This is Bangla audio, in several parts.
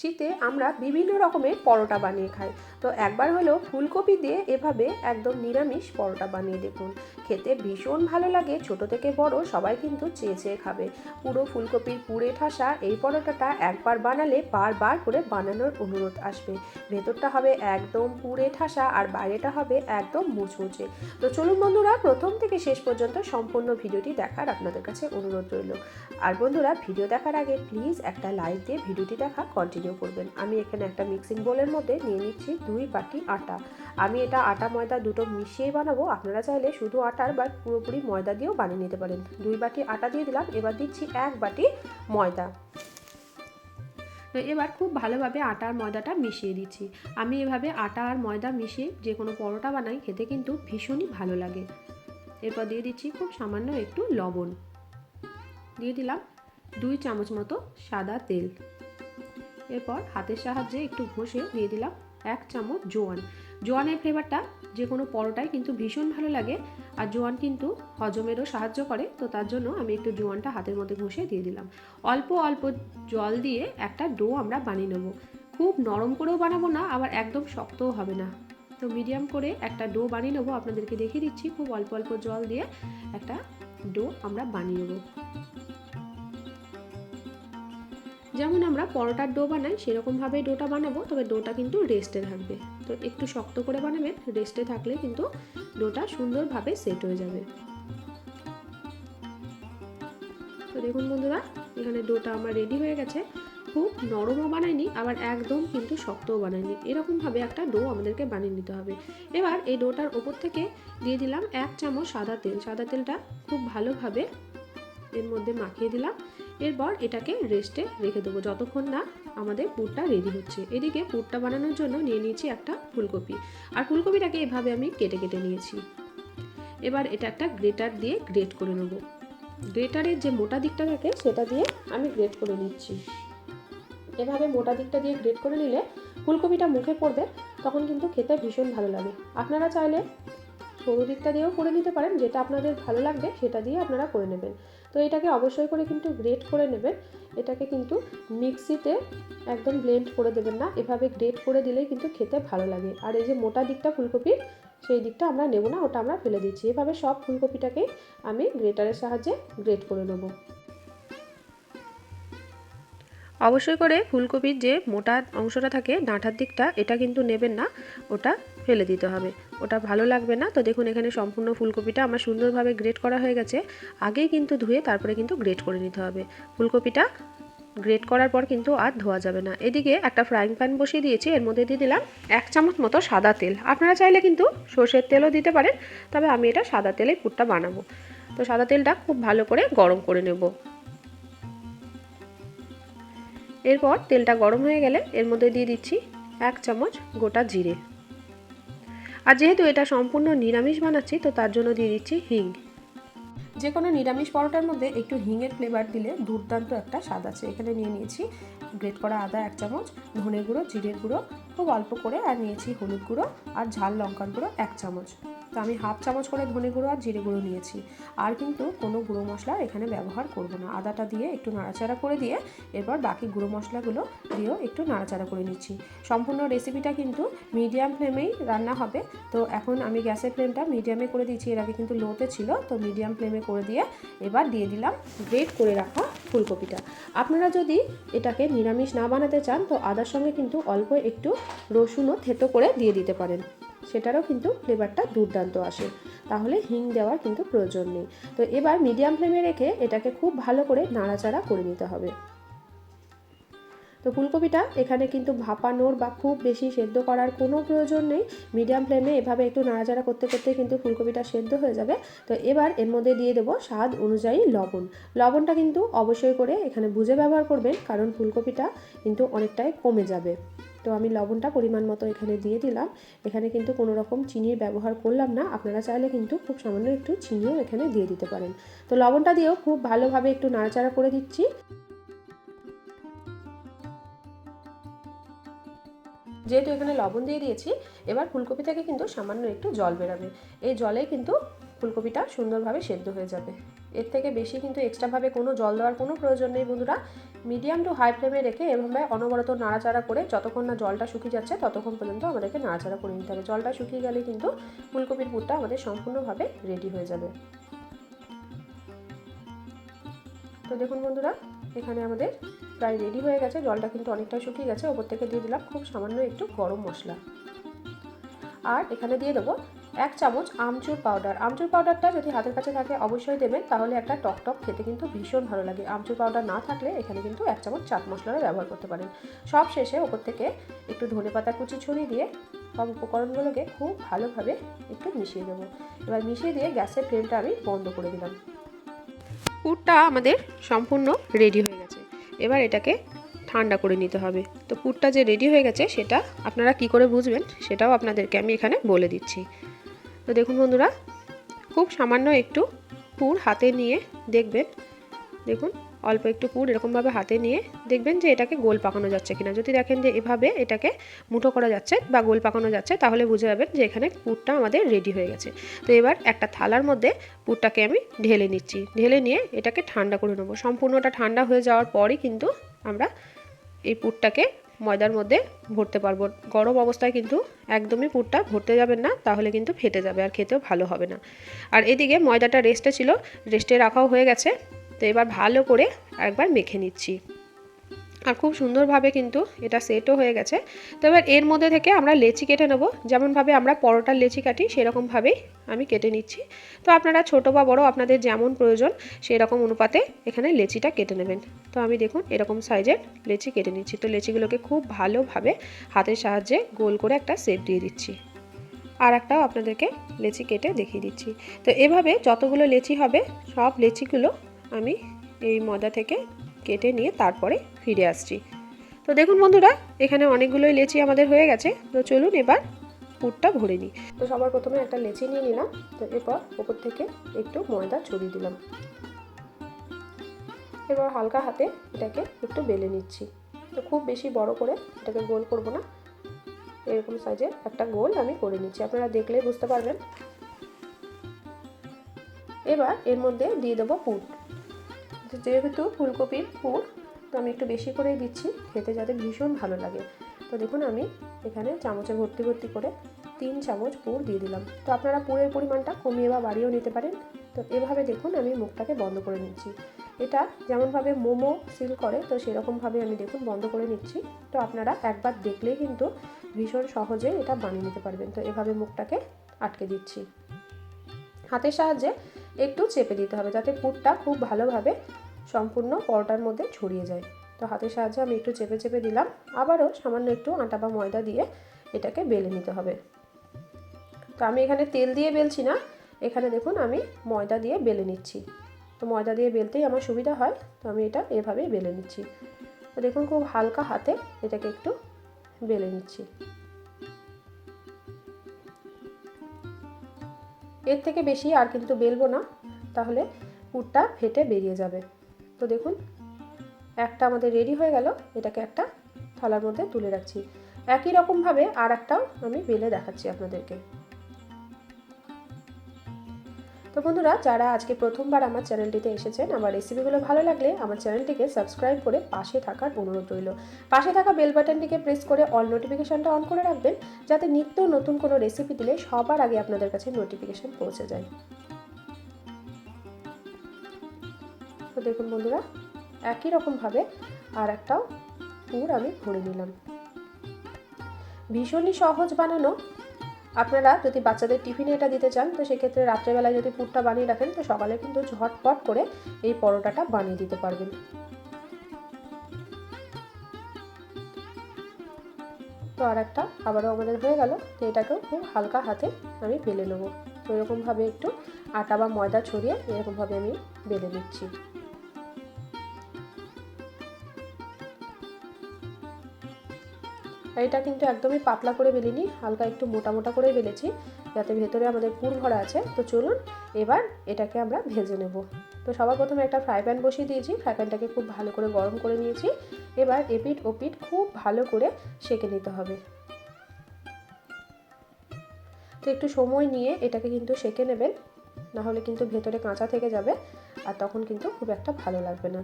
শীতে আমরা বিভিন্ন রকমের পরোটা বানিয়ে খাই। তো একবার হলেও ফুলকপি দিয়ে এভাবে একদম নিরামিষ পরোটা বানিয়ে দেখুন। খেতে ভীষণ ভালো লাগে, ছোট থেকে বড় সবাই কিন্তু চেয়ে চেয়ে খাবে। পুরো ফুলকপির পুড়ে ঠাসা এই পরোটাটা একবার বানালে বারবার করে বানানোর অনুরোধ আসবে। ভেতরটা হবে একদম পুড়ে ঠাসা আর বাইরেটা হবে একদম মুচমুচে। তো চলুন বন্ধুরা, প্রথম থেকে শেষ পর্যন্ত সম্পূর্ণ ভিডিওটি দেখার আপনাদের কাছে অনুরোধ রইল। আর বন্ধুরা, ভিডিও দেখার আগে প্লিজ একটা লাইক দিয়ে ভিডিওটি দেখা কন্টিনিউ করবেন আমি এখানে একটা মিক্সিং বোলের মধ্যে নিয়ে নিচ্ছি দুই বাটি আটা। আমি এটা আটা ময়দা দুটো মিশিয়ে বানাবো। আপনারা চাইলে শুধু আটার বা পুরোপুরি ময়দা দিয়েও বানিয়ে নিতে পারেন। দুই বাটি আটা দিয়ে দিলাম। এবার দিচ্ছি এক বাটি ময়দা। তো এবার খুব ভালোভাবে আটা আর ময়দাটা মিশিয়ে দিচ্ছি। আমি এভাবে আটা আর ময়দা মিশিয়ে যে কোনো পরোটা বানাই, খেতে কিন্তু ভীষণই ভালো লাগে। এরপর দিয়ে দিচ্ছি খুব সামান্য একটু লবণ। দিয়ে দিলাম দুই চামচ মতো সাদা তেল। এরপর হাতের সাহায্যে একটু ঘষে দিয়ে দিলাম এক চামচ জোয়ান। জোয়ানের ফ্লেভারটা যে কোনো পরোটায় কিন্তু ভীষণ ভালো লাগে আর জোয়ান কিন্তু হজমেরও সাহায্য করে, তো তার জন্য আমি একটু জোয়ানটা হাতের মধ্যে ঘষে দিয়ে দিলাম। অল্প অল্প জল দিয়ে একটা ডো আমরা বানিয়ে নেব। খুব নরম করেও বানাবো না, আবার একদম শক্তও হবে না। তো মিডিয়াম করে একটা ডো বানিয়ে নেব, আপনাদেরকে দেখিয়ে দিচ্ছি। খুব অল্প অল্প জল দিয়ে একটা ডো আমরা বানিয়ে নেব। যেমন আমরা পরোটার ডো বানাই সেরকমভাবে ডোটা বানাবো, তবে ডোটা কিন্তু রেস্টে থাকবে। তো একটু শক্ত করে বানাবেন রেস্টে থাকলে কিন্তু ডোটা সুন্দরভাবে সেট হয়ে যাবে। তো দেখুন বন্ধুরা, এখানে ডোটা আমার রেডি হয়ে গেছে। খুব নরমও বানায়নি আবার একদম কিন্তু শক্তও বানায়নি এরকমভাবে একটা ডো আমাদেরকে বানিয়ে নিতে হবে। এবার এই ডোটার ওপর থেকে দিয়ে দিলাম এক চামচ সাদা তেল। সাদা তেলটা খুব ভালোভাবে এর মধ্যে মাখিয়ে দিলাম। এরপর এটাকে রেস্টে রেখে দেবো। যতক্ষণ না আমাদের পুরটা রেডি হচ্ছে। এদিকে পুরটা বানানোর জন্য নিয়ে নিয়েছি একটা ফুলকপি। আর ফুলকপিটাকে এভাবে আমি কেটে কেটে নিয়েছি। এবার এটা একটা গ্রেটার দিয়ে গ্রেট করে নেব। গ্রেটারের যে মোটা দিকটা থাকে, সেটা দিয়ে আমি গ্রেট করে নিচ্ছি। এভাবে মোটা দিকটা দিয়ে গ্রেট করে নিলে ফুলকপিটা মুখে পড়বে, তখন কিন্তু খেতে ভীষণ ভালো লাগে। আপনারা চাইলে সরু দিকটা দিয়েও করে নিতে পারেন, যেটা আপনাদের ভালো লাগবে সেটা দিয়ে আপনারা করে নেবেন। তো এটাকে অবশ্যই করে কিন্তু গ্রেট করে নেবেন। এটাকে কিন্তু মিক্সিতে একদম ব্লেন্ড করে দেবেন না। এভাবে গ্রেট করে দিলেই কিন্তু খেতে ভালো লাগে। আর এই যে মোটা দিকটা ফুলকপির সেই দিকটা আমরা নেব না, ওটা আমরা ফেলে দিচ্ছি। এভাবে সব ফুলকপিটাকেই আমি গ্রেটারের সাহায্যে গ্রেট করে নেব। অবশ্যই করে ফুলকপির যে মোটা অংশটা থাকে, ডাঁটার দিকটা, এটা কিন্তু নেবেন না। ওটা ফেলে দিতে হবে। ওটা ভালো লাগবে না। তো দেখুন, এখানে সম্পূর্ণ ফুলকপিটা আমার সুন্দরভাবে গ্রেট করা হয়ে গেছে। আগেই কিন্তু ধুয়ে তারপরে কিন্তু গ্রেট করে নিতে হবে। ফুলকপিটা গ্রেট করার পর কিন্তু আর ধোয়া যাবে না। এদিকে একটা ফ্রাইং প্যান বসিয়ে দিয়েছি। এর মধ্যে দিয়ে দিলাম এক চামচ মতো সাদা তেল। আপনারা চাইলে কিন্তু সর্ষের তেলও দিতে পারেন, তবে আমি এটা সাদা তেলে পুরটা বানাবো। তো সাদা তেলটা খুব ভালো করে গরম করে নেব। এরপর তেলটা গরম হয়ে গেলে এর মধ্যে দিয়ে দিচ্ছি এক চামচ গোটা জিরে। আর যেহেতু এটা সম্পূর্ণ নিরামিষ বানাচ্ছি, তো তার জন্য দিয়ে দিচ্ছি হিং। যে কোনো নিরামিষ পরোটার মধ্যে একটু হিঙের ফ্লেভার দিলে দুর্দান্ত একটা স্বাদ আছে। এখানে নিয়ে নিয়েছি গ্রেট করা আদা এক চামচ, ধনে গুঁড়ো, জিরের গুঁড়ো, খুব অল্প করে, আর নিয়েছি হলুদ গুঁড়ো আর ঝাল লঙ্কার গুঁড়ো এক চামচ। তো আমি হাফ চামচ করে ধনে গুঁড়ো আর জিরে গুঁড়ো নিয়েছি। আর কিন্তু কোনো গুঁড়ো মশলা এখানে ব্যবহার করব না। আদাটা দিয়ে একটু নাড়াচাড়া করে দিয়ে এরপর বাকি গুঁড়ো মশলাগুলো দিয়েও একটু নাড়াচাড়া করে নিচ্ছি। সম্পূর্ণ রেসিপিটা কিন্তু মিডিয়াম ফ্লেমেই রান্না হবে। তো এখন আমি গ্যাসের ফ্লেমটা মিডিয়ামে করে দিয়েছি। এর আগে কিন্তু লোতে ছিল। তো মিডিয়াম ফ্লেমে করে দিয়ে এবার দিয়ে দিলাম গ্রেট করে রাখা ফুলকপিটা। আপনারা যদি এটাকে নিরামিষ না বানাতে চান, তো আদার সঙ্গে কিন্তু অল্প একটু রসুনও থেতো করে দিয়ে দিতে পারেন। সেটারও কিন্তু ফ্লেভারটা দুর্দান্ত আসে। তাহলে হিং দেওয়ার কিন্তু প্রয়োজন নেই। তো এবার মিডিয়াম ফ্লেমে রেখে এটাকে খুব ভালো করে নাড়াচাড়া করে নিতে হবে। তো ফুলকপিটা এখানে কিন্তু ভাপানোর বা খুব বেশি সেদ্ধ করার কোনো প্রয়োজন নেই। মিডিয়াম ফ্লেমে এভাবে একটু নাড়াচাড়া করতে করতে কিন্তু ফুলকপিটা সেদ্ধ হয়ে যাবে। তো এবার এর মধ্যে দিয়ে দেবো স্বাদ অনুযায়ী লবণ। লবণটা কিন্তু অবশ্যই করে এখানে বুঝে ব্যবহার করবেন, কারণ ফুলকপিটা কিন্তু অনেকটাই কমে যাবে। তো আমি লবণটা পরিমাণ মতো এখানে দিয়ে দিলাম। এখানে কিন্তু কোনো রকম চিনির ব্যবহার করলাম না। আপনারা চাইলে কিন্তু খুব সামান্য একটু চিনিও এখানে দিয়ে দিতে পারেন। তো লবণটা দিয়েও খুব ভালোভাবে একটু নাড়াচাড়া করে দিচ্ছি। যেহেতু এখানে লবণ দিয়ে দিয়েছি, এবার ফুলকপি থেকে কিন্তু সামান্য একটু জল বেরাবে। এই জলে কিন্তু ফুলকপিটা সুন্দরভাবে সেদ্ধ হয়ে যাবে। এর থেকে বেশি কিন্তু এক্সট্রাভাবে কোনো জল দেওয়ার কোনো প্রয়োজন নেই বন্ধুরা। মিডিয়াম টু হাই ফ্লেমে রেখে এভাবে অনবরত নাড়াচাড়া করে যতক্ষণ না জলটা শুকিয়ে যাচ্ছে ততক্ষণ পর্যন্ত আমাদেরকে নাড়াচাড়া করে নিতে হবে। জলটা শুকিয়ে গেলে কিন্তু ফুলকপির পুরটা আমাদের সম্পূর্ণভাবে রেডি হয়ে যাবে। তো দেখুন বন্ধুরা, এখানে আমাদের প্রায় রেডি হয়ে গেছে। জলটা কিন্তু অনেকটা শুকিয়ে গেছে। ওপর থেকে দিয়ে দিলাম খুব সামান্য একটু গরম মশলা। আর এখানে দিয়ে দেবো এক চামচ আমচুর পাউডার আমচুর পাউডারটা যদি হাতের কাছে থাকে, অবশ্যই দেবেন। তাহলে একটা টক টক খেতে কিন্তু ভীষণ ভালো লাগে। আমচুর পাউডার না থাকলে এখানে কিন্তু এক চামচ চাট মশলারও ব্যবহার করতে পারেন। সব শেষে ওপর থেকে একটু ধনে পাতা কুচি ছড়িয়ে দিয়ে সব উপকরণগুলোকে খুব ভালোভাবে একটু মিশিয়ে দেবো এবার মিশিয়ে দিয়ে গ্যাসের ফ্লেমটা আমি বন্ধ করে দিলাম। পুরটা আমাদের সম্পূর্ণ রেডি হয়ে গেছে। এবার এটাকে ঠান্ডা করে নিতে হবে। তো পুরটা যে রেডি হয়ে গেছে, সেটা আপনারা কি করে বুঝবেন, সেটাও আপনাদেরকে আমি এখানে বলে দিচ্ছি। তো দেখুন বন্ধুরা, খুব সামান্য একটু পুর হাতে নিয়ে দেখবেন। দেখুন, অল্প একটু পুর এরকমভাবে হাতে নিয়ে দেখবেন যে এটাকে গোল পাকানো যাচ্ছে কিনা। যদি দেখেন যে এভাবে এটাকে মুঠো করা যাচ্ছে বা গোল পাকানো যাচ্ছে, তাহলে বুঝে যাবেন যে এখানে পুরটা আমাদের রেডি হয়ে গেছে। তো এবার একটা থালার মধ্যে পুরটাকে আমি ঢেলে নিচ্ছি। ঢেলে নিয়ে এটাকে ঠান্ডা করে নেব। সম্পূর্ণটা ঠান্ডা হয়ে যাওয়ার পরই কিন্তু আমরা এই পুরটাকে ময়দার মধ্যে ভরতে পারব। গরম অবস্থায় কিন্তু একদমই পুরটা ভরতে যাবেন না, তাহলে কিন্তু ফেটে যাবে আর খেতেও ভালো হবে না। আর এদিকে ময়দাটা রেস্টে ছিল রেস্টে রাখাও হয়ে গেছে। তো এবার ভালো করে একবার মেখে নিচ্ছি। আর খুব সুন্দরভাবে কিন্তু এটা সেটও হয়ে গেছে। তো এবার এর মধ্যে থেকে আমরা লেচি কেটে নেব। যেমনভাবে আমরা পরোটার লেচি কাটি সেরকমভাবেই আমি কেটে নিচ্ছি। তো আপনারা ছোট বা বড় আপনাদের যেমন প্রয়োজন সেই রকম অনুপাতে এখানে লেচিটা কেটে নেবেন। তো আমি দেখুন এরকম সাইজের লেচি কেটে নিচ্ছি। তো লেচিগুলোকে খুব ভালোভাবে হাতের সাহায্যে গোল করে একটা শেপ দিয়ে দিচ্ছি। আর একটাও আপনাদেরকে লেচি কেটে দেখিয়ে দিচ্ছি। তো এভাবে যতগুলো লেচি হবে, সব লেচিগুলো আমি এই ময়দা থেকে কেটে নিয়ে তারপরে ফিরে আসছি। তো দেখুন বন্ধুরা, এখানে অনেকগুলোই লেচি আমাদের হয়ে গেছে। তো চলুন এবার পুরটা ভরে নিই। তো সবার প্রথমে একটা লেচি নিয়ে নিলাম। তো এরপর ওপর থেকে একটু ময়দা ছড়িয়ে দিলাম। এবার হালকা হাতে এটাকে একটু বেলে নিচ্ছি। তো খুব বেশি বড় করে এটাকে গোল করব না। এরকম সাইজের একটা গোল আমি করে নিচ্ছি। আপনারা দেখলেই বুঝতে পারবেন। এবার এর মধ্যে দিয়ে দেবো পুর। যেহেতু ফুলকপির পুর তো আমি একটু বেশি করেই দিচ্ছি, খেতে যাতে ভীষণ ভালো লাগে। তো দেখুন আমি এখানে চামচে ভর্তি ভর্তি করে তিন চামচ পুর দিয়ে দিলাম। তো আপনারা পুরের পরিমাণটা কমিয়ে বা বাড়িয়েও নিতে পারেন। তো এভাবে দেখুন আমি মুখটাকে বন্ধ করে নিচ্ছি। এটা যেমনভাবে মোমো সিল করে, তো সেরকমভাবে আমি দেখুন বন্ধ করে নিচ্ছি। তো আপনারা একবার দেখলেই কিন্তু ভীষণ সহজে এটা বানিয়ে নিতে পারবেন। তো এভাবে মুখটাকে আটকে দিচ্ছি। হাতের সাহায্যে একটু চেপে দিতে হবে যাতে পুরটা খুব ভালোভাবে সম্পূর্ণ পরোটার মধ্যে ছড়িয়ে যায়। তো হাতের সাহায্যে আমি একটু চেপে চেপে দিলাম। আবারও সামান্য একটু আটা বা ময়দা দিয়ে এটাকে বেলে নিতে হবে। তো আমি এখানে তেল দিয়ে বেলছি না। এখানে দেখুন আমি ময়দা দিয়ে বেলে নিচ্ছি। তো ময়দা দিয়ে বেলতেই আমার সুবিধা হয়। তো আমি এটা এভাবেই বেলে নিচ্ছি। তো দেখুন খুব হালকা হাতে এটাকে একটু বেলে নিচ্ছি। এর থেকে বেশি আর কিন্তু বেলবো না। তাহলে পুরটা ফেটে বেরিয়ে যাবে। তো দেখুন, একটা আমাদের রেডি হয়ে গেল। এটাকে একটা থালার মধ্যে তুলে রাখছি। একই রকমভাবে আর একটাও আমি বেলে দেখাচ্ছি আপনাদেরকে। তো বন্ধুরা, যারা আজকে প্রথমবার আমার চ্যানেলটিতে এসেছেন, আমার রেসিপিগুলো ভালো লাগলে আমার চ্যানেলটিকে সাবস্ক্রাইব করে পাশে থাকার অনুরোধ রইল। পাশে থাকা বেল বাটনটিকে প্রেস করে অল নোটিফিকেশনটা অন করে রাখবেন, যাতে নিত্য নতুন কোনো রেসিপি দিলে সবার আগে আপনাদের কাছে নোটিফিকেশন পৌঁছে যায়। তো দেখুন বন্ধুরা, একই রকমভাবে আর একটাও পুর আমি ভরে নিলাম। ভীষণই সহজ বানানো। আপনারা যদি বাচ্চাদের টিফিনে এটা দিতে চান, তো সেক্ষেত্রে রাত্রেবেলায় যদি পুরটা বানিয়ে রাখেন, তো সকালে কিন্তু ঝটপট করে এই পরোটাটা বানিয়ে দিতে পারবেন। তো আর একটা আবারও আমাদের হয়ে গেল, তো এটাকেও খুব হালকা হাতে আমি বেলে নেব। তো এরকমভাবে একটু আটা বা ময়দা ছড়িয়ে এরকমভাবে আমি বেলে নিচ্ছি। এটা কিন্তু একদমই পাতলা করে বেলিনি, হালকা একটু মোটা মোটা করে বেলেছি, যাতে ভেতরে আমাদের পুর ভরা আছে। তো চলুন, এবার এটাকে আমরা ভেজে নেব। তো সবার প্রথমে একটা ফ্রাই প্যান বসিয়ে দিয়েছি, ফ্রাই প্যানটাকে খুব ভালো করে গরম করে নিয়েছি। এবার এপিট ওপিট খুব ভালো করে সেঁকে নিতে হবে। তো একটু সময় নিয়ে এটাকে কিন্তু সেঁকে নেবেন না হলে কিন্তু ভেতরে কাঁচা থেকে যাবে, আর তখন কিন্তু খুব একটা ভালো লাগবে না।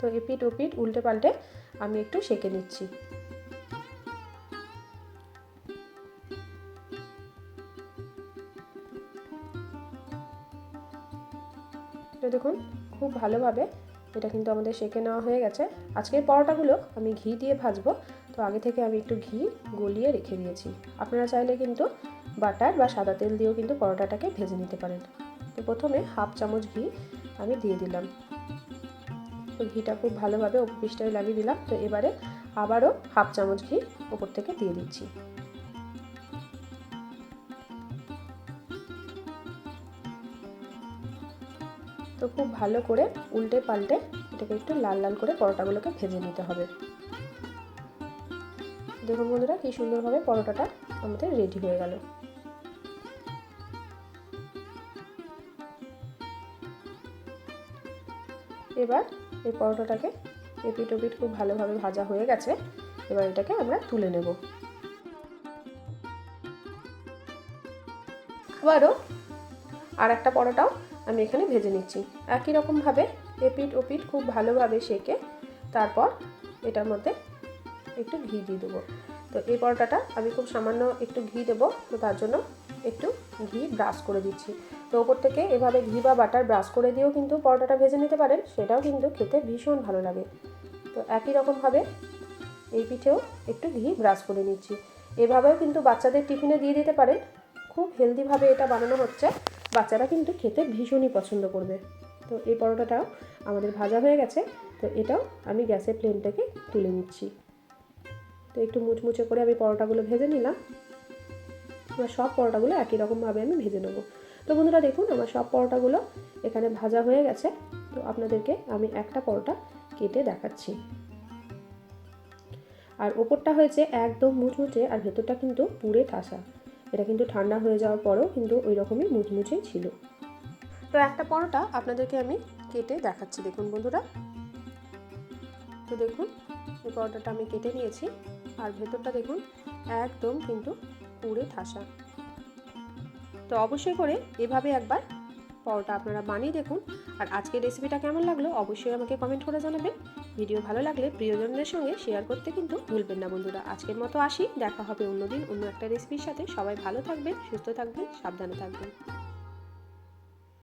তো এপিট ওপিট উল্টে পাল্টে আমি একটু সেকে নিচ্ছি। দেখুন, খুব ভালোভাবে এটা কিন্তু আমাদের সেকে নেওয়া হয়ে গেছে। আজকের পরোটাগুলো আমি ঘি দিয়ে ভাজবো, তো আগে থেকে আমি একটু ঘি গলিয়ে রেখে দিয়েছি। আপনারা চাইলে কিন্তু বাটার বা সাদা তেল দিয়েও কিন্তু পরোটাটাকে ভেজে নিতে পারেন। তো প্রথমে হাফ চামচ ঘি আমি দিয়ে দিলাম। তো ঘিটা খুব ভালোভাবে ওপর লাগিয়ে দিলাম। তো এবারে আবারও হাফ চামচ ঘি ওপর থেকে দিয়ে দিচ্ছি। তো খুব ভালো করে উল্টে পাল্টে এটাকে একটু লাল লাল করে পরোটাগুলোকে ভেজে নিতে হবে। দেখুন বন্ধুরা, কি সুন্দরভাবে পরোটাটা আমাদের রেডি হয়ে গেল। এবার এই পরোটাটাকে এপিট ওপিট খুব ভালোভাবে ভাজা হয়ে গেছে। এবার এটাকে আমরা তুলে নেব। আবারও আর একটা পরোটাও আমি এখানে ভেজে নিচ্ছি। একই রকমভাবে এপিট ওপিট খুব ভালোভাবে সেকে তারপর এটার মধ্যে একটু ঘি দিয়ে দেবো। তো এই পরোটাটা আমি খুব সামান্য একটু ঘি দেবো, তো তার জন্য একটু ঘি ব্রাশ করে দিচ্ছি। তো ওপর থেকে এভাবে ঘি বা বাটার ব্রাশ করে দিয়েও কিন্তু পরোটাটা ভেজে নিতে পারেন, সেটাও কিন্তু খেতে ভীষণ ভালো লাগে। তো একই রকমভাবে এই পিঠেও একটু ঘি ব্রাশ করে নিচ্ছি। এভাবেও কিন্তু বাচ্চাদের টিফিনে দিয়ে দিতে পারেন। খুব হেলদিভাবে এটা বানানো হচ্ছে। বাচ্চারা কিন্তু খেতে ভীষণই পছন্দ করবে। তো এই পরোটাটাও আমাদের ভাজা হয়ে গেছে। তো এটাও আমি গ্যাসের ফ্লেমটাকে তুলে নিচ্ছি। তো একটু মুচমুচে করে আমি পরোটাগুলো ভেজে নিলাম। এবার সব পরোটাগুলো একই রকমভাবে আমি ভেজে নেব। তো বন্ধুরা দেখুন, আমার সব পরোটাগুলো এখানে ভাজা হয়ে গেছে। তো আপনাদেরকে আমি একটা পরোটা কেটে দেখাচ্ছি। আর ওপরটা হয়েছে একদম মুচমুচে আর ভেতরটা কিন্তু পুরে ঠাসা। এটা কিন্তু ঠান্ডা হয়ে যাওয়ার পরেও কিন্তু ওই রকমই মুচমুচেই ছিল। তো একটা পরোটা আপনাদেরকে আমি কেটে দেখাচ্ছি, দেখুন বন্ধুরা। তো দেখুন, এই পরোটাটা আমি কেটে নিয়েছি। আর ভেতরটা দেখুন, একদম কিন্তু পুরে ঠাসা। তো অবশ্যই করে এভাবে একবার পরোটা আপনারা বানিয়ে দেখুন। আর আজকের রেসিপিটা কেমন লাগল অবশ্যই আমাকে কমেন্ট করে জানাবেন। ভিডিও ভালো লাগলে প্রিয়জনদের সঙ্গে শেয়ার করতে কিন্তু ভুলবেন না বন্ধুরা। আজকের মতো আসি, দেখা হবে অন্যদিন অন্য একটা রেসিপির সাথে। সবাই ভালো থাকবেন, সুস্থ থাকবেন, সাবধানে থাকবেন।